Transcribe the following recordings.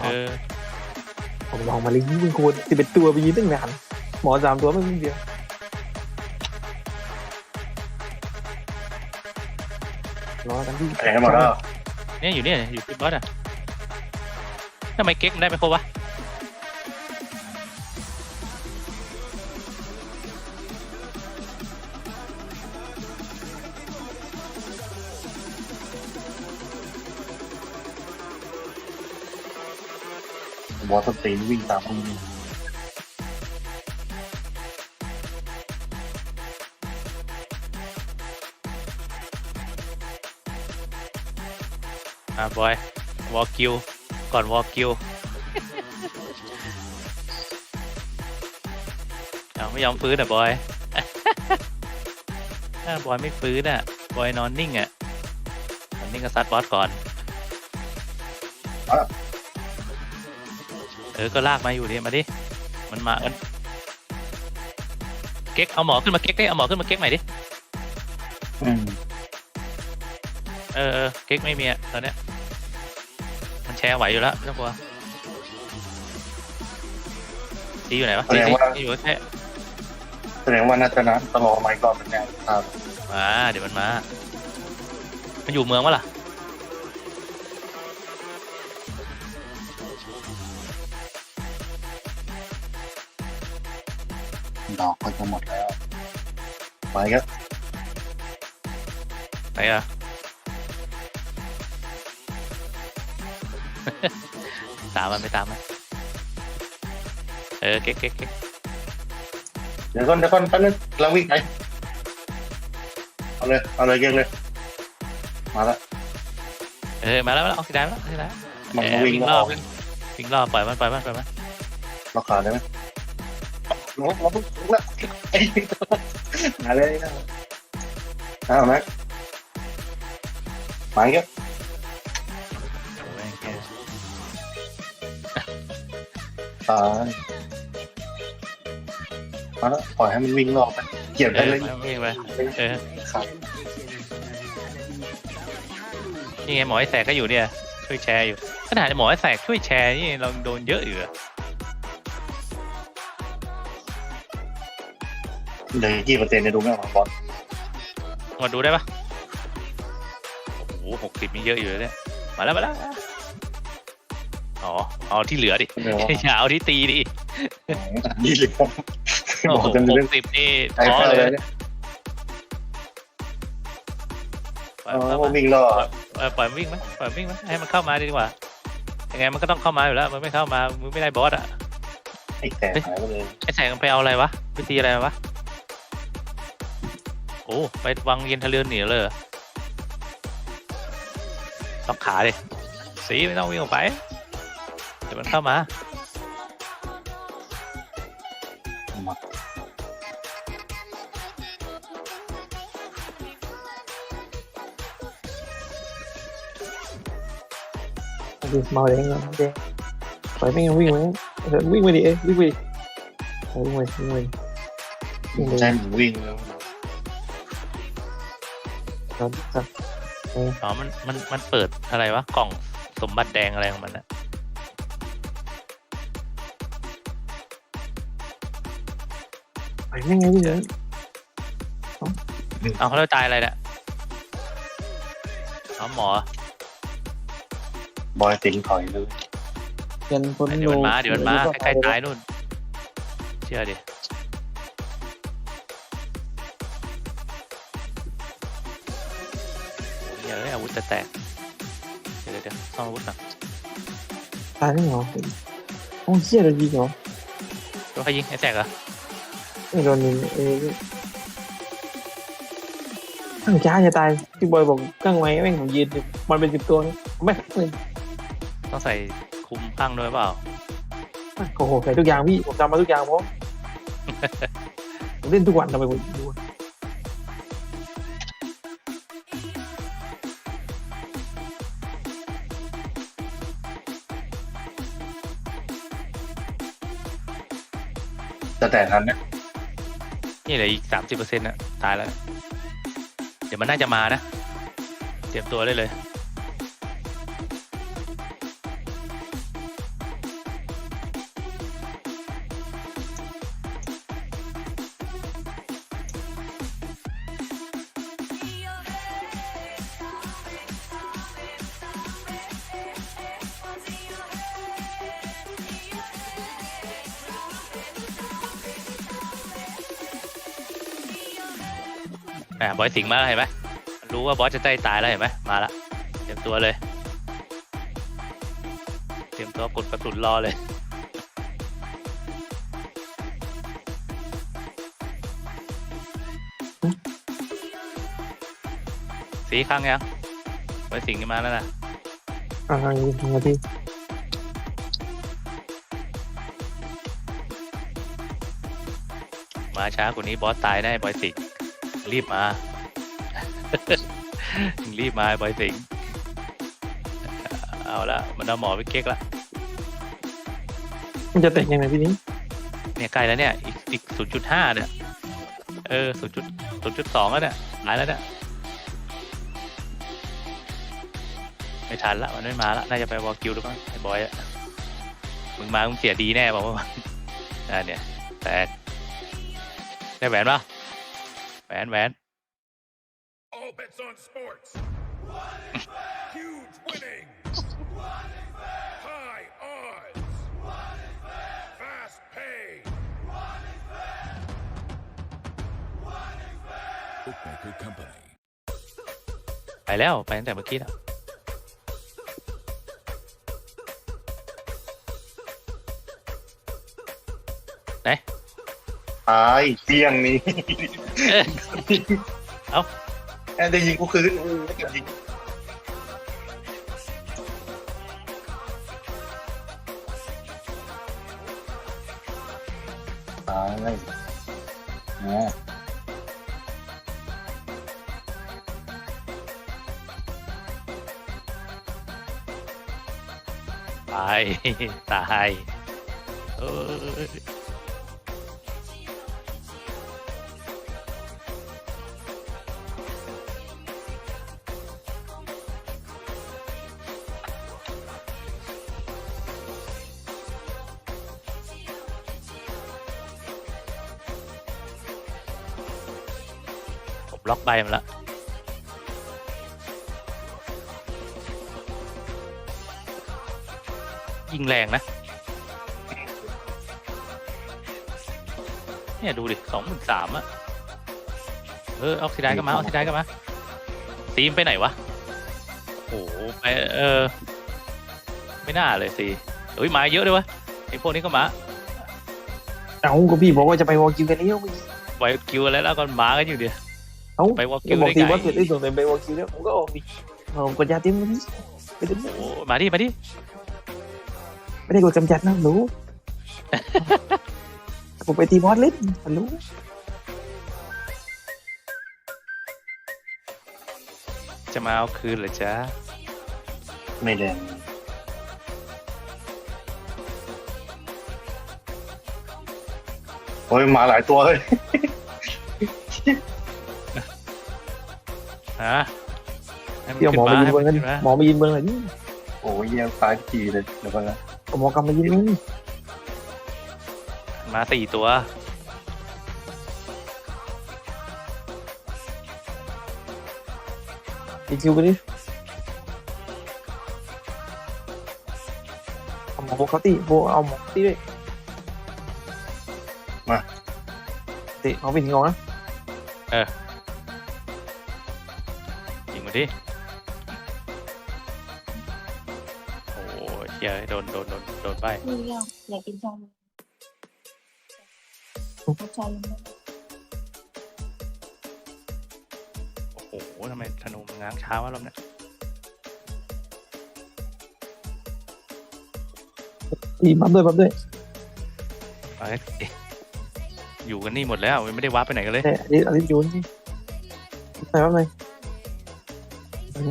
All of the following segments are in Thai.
เออผมลองมาเลยยิงคูณสิบเอ็ดตัวไปยิงตั้งนานหมอสามตัวไม่ยิงเดียวรอกันที่ แทงหมดแล้ว เนี่ยอยู่เนี่ยอยู่ที่บอสอะทำไมเก๊กมันได้ไม่ครบวะ บอสสตีนวิ่งตามมึงอ่าบอยวอลกิวก่อนวอลกิวเอาไม่ยอมฟื้นอะบอย ถ้าบอยไม่ฟื้นอะ บอยนอนนิ่งอะนอนนิ่งก็ซัดบอสก่อน ออก็ลากมาอยู่ดิมาดิมันมามันเก๊กเอาหมอขึ้นมาเก๊กดิเอาหมอขึ้นมาเก๊กใหม่ดิอืมเออเออเก๊กไม่มีอะตอนเนี้ยมันแชร์ไหวอยู่แล้วไม่ต้องกลัวตีอยู่ไหนวะตีตีตีอยู่แค่แสดงว่าน่าจะนะตลอดไม้ก่อนเป็นแนวครับ มาเดี๋ยวมันมา มันอยู่เมืองวะล่ะ ดอกก็จะหมดแล้ว ไปครับไหนอะตามมันไม่ตามมันเออเก๊กเก๊กเก๊กเดี๋ยวก่อนเดี๋ยวก่อนแป๊บนึงเราวิ่งไปเอาเลยเอาเลยเก่งเลย มาแล้วเออมาแล้วมาแล้วเอาสีดำแล้วสีดำมันเออวิ่งวิ่งรรออบบวิ่งวิ่งรอบปล่อยมันปล่อยมันปล่อยมัน เราขาได้ไหม เราเราปุ๊บแล้วไอ้มาเลยนะเอาไหมไปครับโอ้ยแกตายมาแล้วปล่อยให้มันวิ่งรอบไปเกี่ยวได้เลยวิ่งไปเออครับนี่ไงหมอไอ้แสกก็อยู่เนี่ย ช่วยแชร์อยู่ขนาดหมอไอ้แสกช่วยแชร์นี่เราโดนเยอะอยู่ เหลยกี่เปอร์เซ็นต์เนี่ยดูไม่ออกบอลมาดูได้ปะโอ้โหหกสิบนี่เยอะอยู่เลยเนี่ยมาแล้วมาแล้วอ๋อเอาที่เหลือดิเดี๋ยวอย่าเอาที่ตีดิยี่สิบโอ้บอกโหจะมีหเรื่องกสิบนี่ไอ้ท้อแค่เลเลยยเนี่ยปล่อยอ๋มันอเข้ามาวิ่งรอบเออปล่อยมันวิ่งไหมปล่อยมันวิ่งไหมให้มันเข้ามาดีกว่ายังไงมันก็ต้องเข้ามาอยู่แล้ว มันไม่เข้ามามึงไม่ได้บอสอะไอ้แต่หายไปเลยไอ้แสงมันไปเอาอะไรวะไปตีอะไรมาวะ โอ้ไปวังเย็นทะเลือนหนีเลยเหรอล็อกขาดิสีไม่ต้องวิ่งออกไป เดี๋ยวมันเข้ามามาดูเมาแดงเมาแดงปล่อยไม่งั้นวิ่งไหมเออวิ่งไปดิเอ้ยวิ่งไปดิเออวิ่งไปวิ่งไปวิ่งไปใช่หมูวิ่งแล้ว ครับครับอ๋อมันมันมันเปิดอะไรวะกล่องสมบัติแดงอะไรของมันอะไปไม่งั้นวิ่งเลยเอาเขาแล้วตายอะไรเนี่ยเอาหมอบอยติงถอยเลยยันคนเดี๋ยวมันมาเดี๋ยวมันมาใกล้ๆตายนู่นเชื่อดิ ยวอาวุธจะแตกเดี๋ยวเดี๋ยวต้องอาวุธหน่อยตายไม่เหรอโอ้เชี่ยเรายิงเหรอโดนใครยิงไอ้แตกเหรอไม่โดนยิงเอ้ยข้างจ้าจะตายพี่บอยบอกข้างไว้แม่งผมยืนอยู่มันเป็นสิบตัวนะไม่เลยต้องใส่คุมข้างด้วยเปล่าโอ้โหใส่ทุกอย่างพี่ผมจำมาทุกอย่างเพราะผมเล่นทุกวันทำไมผมดู แต่แต่ทันนะนี่เหลืออีกสามสิบเปอร์เซ็นต์ะตายแล้ว เดี๋ยวมันน่าจะมานะ เตรียมตัวได้เลย อะบอยสิงห์มาแล้วเห็นไหมมันรู้ว่าบอสจะใกล้ตายแล้วเห็นไหมมาละเตรียมตัวเลย เตรียมตัวกดกระสุนรอเลย สีข้างยังบอยสิงห์นี่มาแล้วนะอ่ายิงทำมาที่มาช้ากว่านี้บอสตายแน่บอยสิงห์ รีบมา รีบมาบอยสิงห์เอาละมันเอาหมอไปเก๊กละ มันจะเตะยังไงพี่นิ้งเนี่ยใกล้แล้วเนี่ย อีกอีกศูนย์จุดห้าเนี่ย เออศูนย์จุดศูนย์จุดสองแล้วเนี่ยหายแล้วเนี่ย ไม่ทันละมันไม่มาละน่าจะไปวอลกิวหรือเปล่าไอ้บอยอะมึงมามึงเสียดีแน่บอกว่าอ่าเนี่ยแตกได้แหวนปะแห วนแหวน All bets on sports. Huge winning. High odds. Fast pay. Bookmaker Company. ไปแล้ว ไปตั้งแต่เมื่อกี้แล้วไหน ตายเที่ยงนี้เอ้ยเอ้าแอนได้ยิงกูคืนเออไม่เก็บยิงตายอ๋อตาย ตายเออ ผมล็อกใบมันละยิงแรงนะ เนี่ยดูดิสองหมื่นสามอะเออออกซิไดก็มาออกซิไดก็มาซีมไปไหนวะโอ้โหไปเออ ไม่น่าเลยซีเฮ้ยมาเยอะเลยวะไอพวกนี้ก็มาเอ้าก็พี่บอกว่าจะไปวอลกิวกันแล้วไวคิวอะไรแล้วก็มากันอยู่เดียว เอ้าไปวอลคิก็วบอกได้ตีไงว่าเสร็จได้ส่งไปวอลกิวแล้วผมก็ออกดิผมกดยาเต็มวันนี้ไม่ได้โอ้มาดิมาดิไม่ได้กดกำจัดนะรู้ ผมไปตีบอสเล่นรู้จะมาเอาคืนเหรอจ๊ะไม่แดงโอ้ยมาหลายตัวเลย ฮะให้นเดี๋ยวหมอมายิงเบิ้งกันขึ้มาหมอมายิงเบิ้งหน่อยดิโอ้ยเยี่ยมตายทีเลยเดี๋ยวก่อนนะเอาหมอกำมายิงเบิ้งมาสี่ตัวตีคิวกันดิเอาหมอโบเขาตีโบเอาหมอตีด้วยตีเอาไปถึงเอานะยิงมา ดิ โอ้ยเฮียโดนโดนโดนโดนไปนี่เรื่องอยากกินชาบูเอาชาบูไหมโอ้โหทำไมธนูมันง้างช้าวะรอบเนี้ยตีบัฟด้วยบัฟด้วยเอาให้เอ๊ะอยู่กันนี่หมดแล้ว ไม่ได้วับไปไหนกันเลย แต่อันนี้อันนี้โยนนี่ใส่บัฟเลย โอ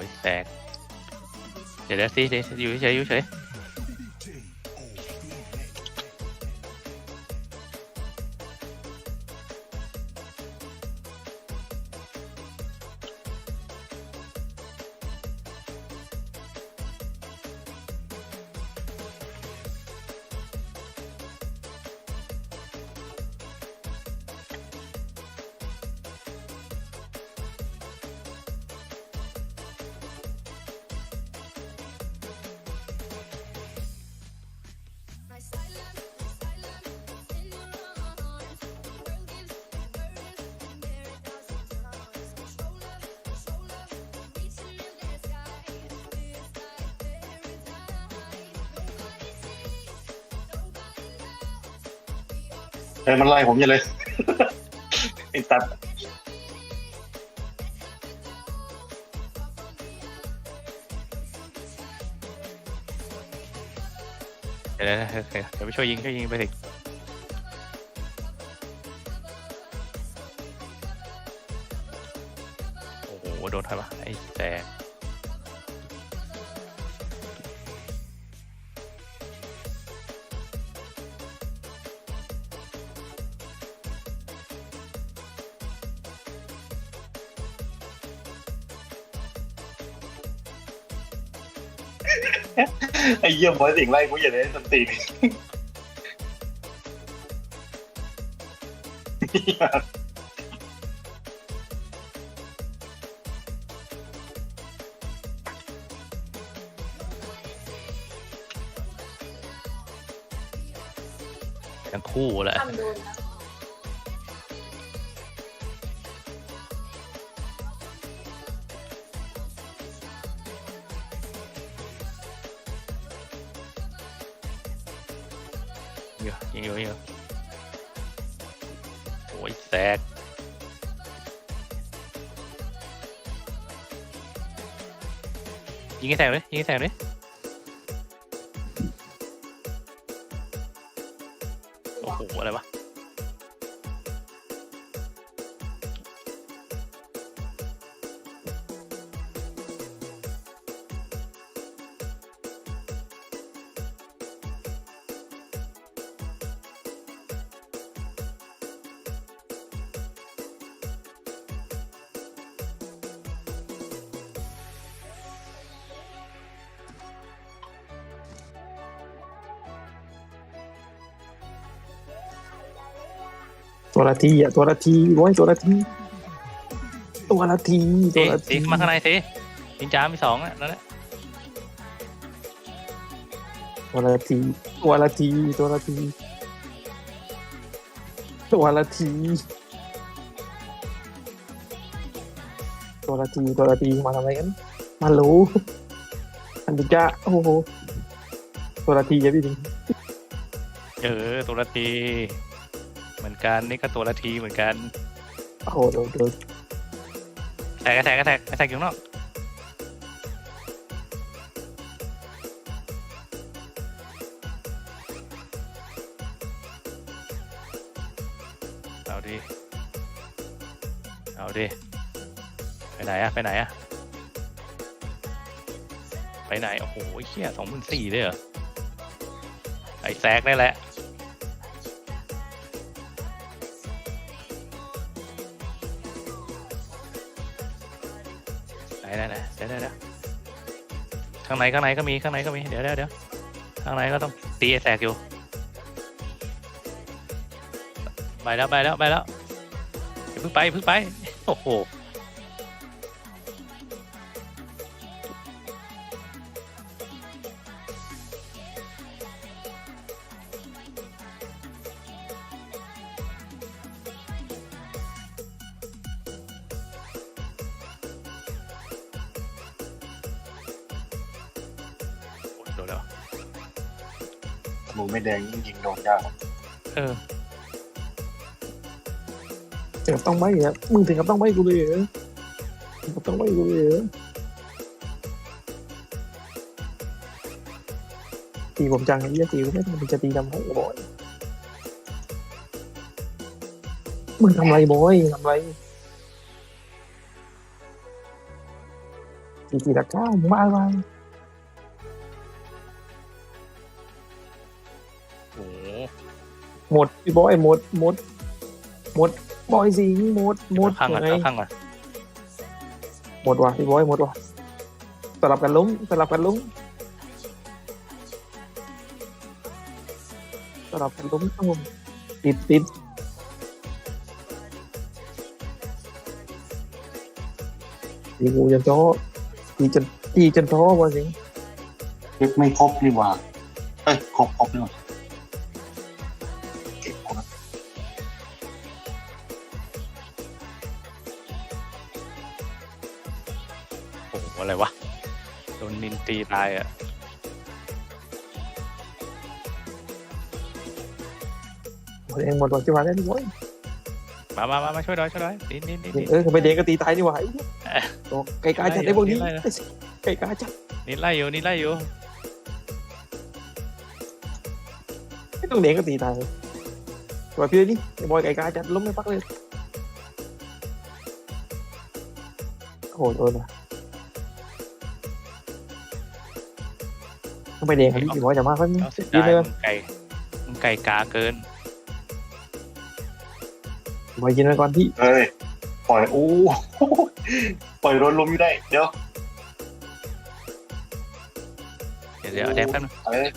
้ยแตก เดี๋ยวเดี๋ยวสิเดี๋ยวอยู่เฉยอยู่เฉย เอ้ยมันไล่ผมอย่าเลยไอ้ตัดเดี๋ยวเดี๋ยวเดี๋ยวเดี๋ยวไปช่วยยิงช่วยยิงไปสิโอ้โหโดนใครวะไอ้แต่ ไอ้เยี่ยมบอยสิ่งไล่กูอย่าเลยสตีนทั้งคู่แหละ ทำโดนนะ อยู่ยังอยู่ยิงอยู่โอ้ยแตกยิงให้แตกเลยยิงให้แตกเลย ตัวละทีอะตัวละทีบอยตัวละทีตัวละทีตัสีวละสีทีเข้ามาข้างในสินินจามีสองอะนั่นแหละตัวละทีตัวละทีตัวละทีตัวละทีตัวละทีตัวละทีมาทำอะไรกันมารู้อันดิจ้าโอ้โหตัวละทีอะพี่ดิงเออตัวละทีเหมือน กัน นี่ก็ตัวละทีเหมือนกัน โอ้โหโดนโดนแตกกระแทกกระแทกกระแทกอยู่ข้างนอกเอาดิ เอาดิ ไปไหนอะไปไหนอะไปไหน โอ้โหเฮียสองหมื่นสี่เลยเหรอ ไอ้แซกนี่แหละ ดี๋ยวเดี๋ยวข้างในข้างในก็มีข้างในก็มีเดี๋ยวเดี๋ยวเดี๋ยวข้างในก็ต้องตีแตกอยู่ไปแล้วไปแล้วไปแล้วอย่าเพิ่งไปเพิ่งไป โอ้โห ดนแล้วหมูไม่แดงยิ่งยิงโดนยากเออถึงกับต้องไม่อะมึงถึงกับต้องไม่กูเลยเหรอถึงกับต้องไม่กูเลยเหรอตีผมจังไอ้เหี้ยตีกูไม่ทำมึงจะตีทำให้บอยมึงทำไรบอยทำไรตีตีตะก้ามึงมาอะไร หมดพี่บอยหมดหมดหมดบอยสิงหมดหมดข้างก่อนไงข้างก่อนหมดว่ะพี่บอยหมดว่ะสลับกันลุ้มสลับกันลุ้มสลับกันลุ้มครับผมติดติดตีกูจนท้อตีจนตีจนท้อว่ะสิงเล็กไม่ครบนี่หว่าเอ้ยครบครบนี่หว่า ตีตายอะหมดแดงหมดหมดจังหวะแล้วนี่โว้ยมามามามาช่วยหน่อยช่วยหน่อยนิดนิดนิดนิดเออไปแดงก็ตีตายดีกว่าไอ้เหี้ยโอ้ไก่กาจัดได้พวกนี้ไล่นะไก่กาจัดนิดไล่อยู่นิดไล่อยู่ไม่ต้องแดงก็ตีตายจังหวะพี่เลยนี่ไอ้บอยไก่กาจัดล้มไม่ปักเลยโอ้โหโดนว่ะ ต้องไปแดงครับพี่บอยจะมาครับนี่เอาเสียยืนดายเลยมึงไก่มึงไก่กาเกินบอยยืนไว้ก่อนพี่เฮ้ยปล่อยโอ้ปล่อยโดนลมอยู่ได้ เดี๋ยวเดี๋ยวเดี๋ยวเอาแดงแป๊บนึงเอ้ย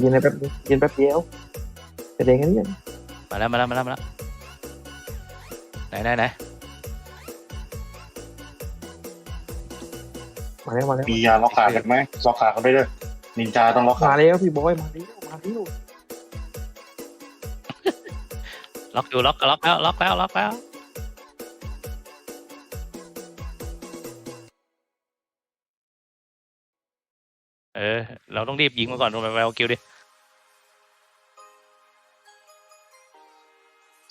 ยืนในแป๊บเดียวยืนแป๊บเดียวจะแดงกันเนี่ยมาแล้วมาแล้วมาแล้วมาแล้วไหนไหนไหน แล้วมาแล้วมียาล็อกขากันไหมล็อกขากันไปเลยนินจาต้องล็อกขามาแล้วพี่บอยมาแล้วมาแล้วล็อกอยู่ล็อกล็อกแล้วล็อกแล้วล็อกแล้วเออ เราต้องรีบยิงมาก่อนไปเอาคิวดิ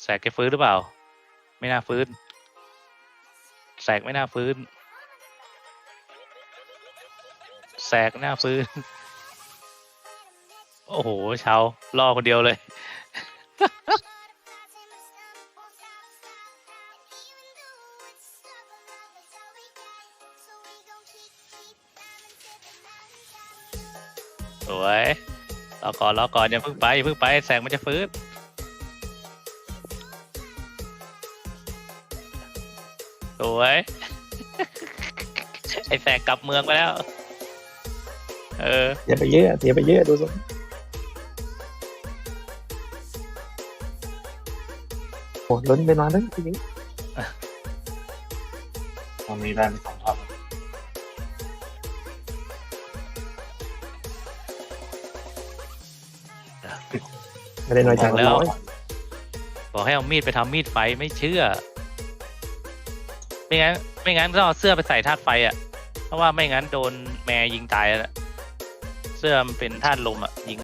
แสกแกฟื้นหรือเปล่า ไม่น่าฟื้น แสกไม่น่าฟื้น สกหน้าฟื้น โอ้โหเชาล่อคนเดียวเลย สวยรอก่อนรอก่อนอย่าเพิ่งไปอย่าเพิ่งไปแสงมันจะฟื้นสวย ไอแสงกลับเมืองไปแล้ว เอออย่าไปเยอะอย่าไปเยอะดูสิโอ้ล้นไปนอนนึงทีนี้ตรงนี้ได้ไม่สองทับไม่ได้น้อยใจแล้วร้อยบอกให้เอามีดไปทำมีดไฟไม่เชื่อ ไม่งั้น ไม่งั้นต้องเอาเสื้อไปใส่ธาตุไฟอะ เพราะว่าไม่งั้นโดนแมร์ยิงตายแล้วนะ เสื้อมันเป็นธาตุลมอะยิง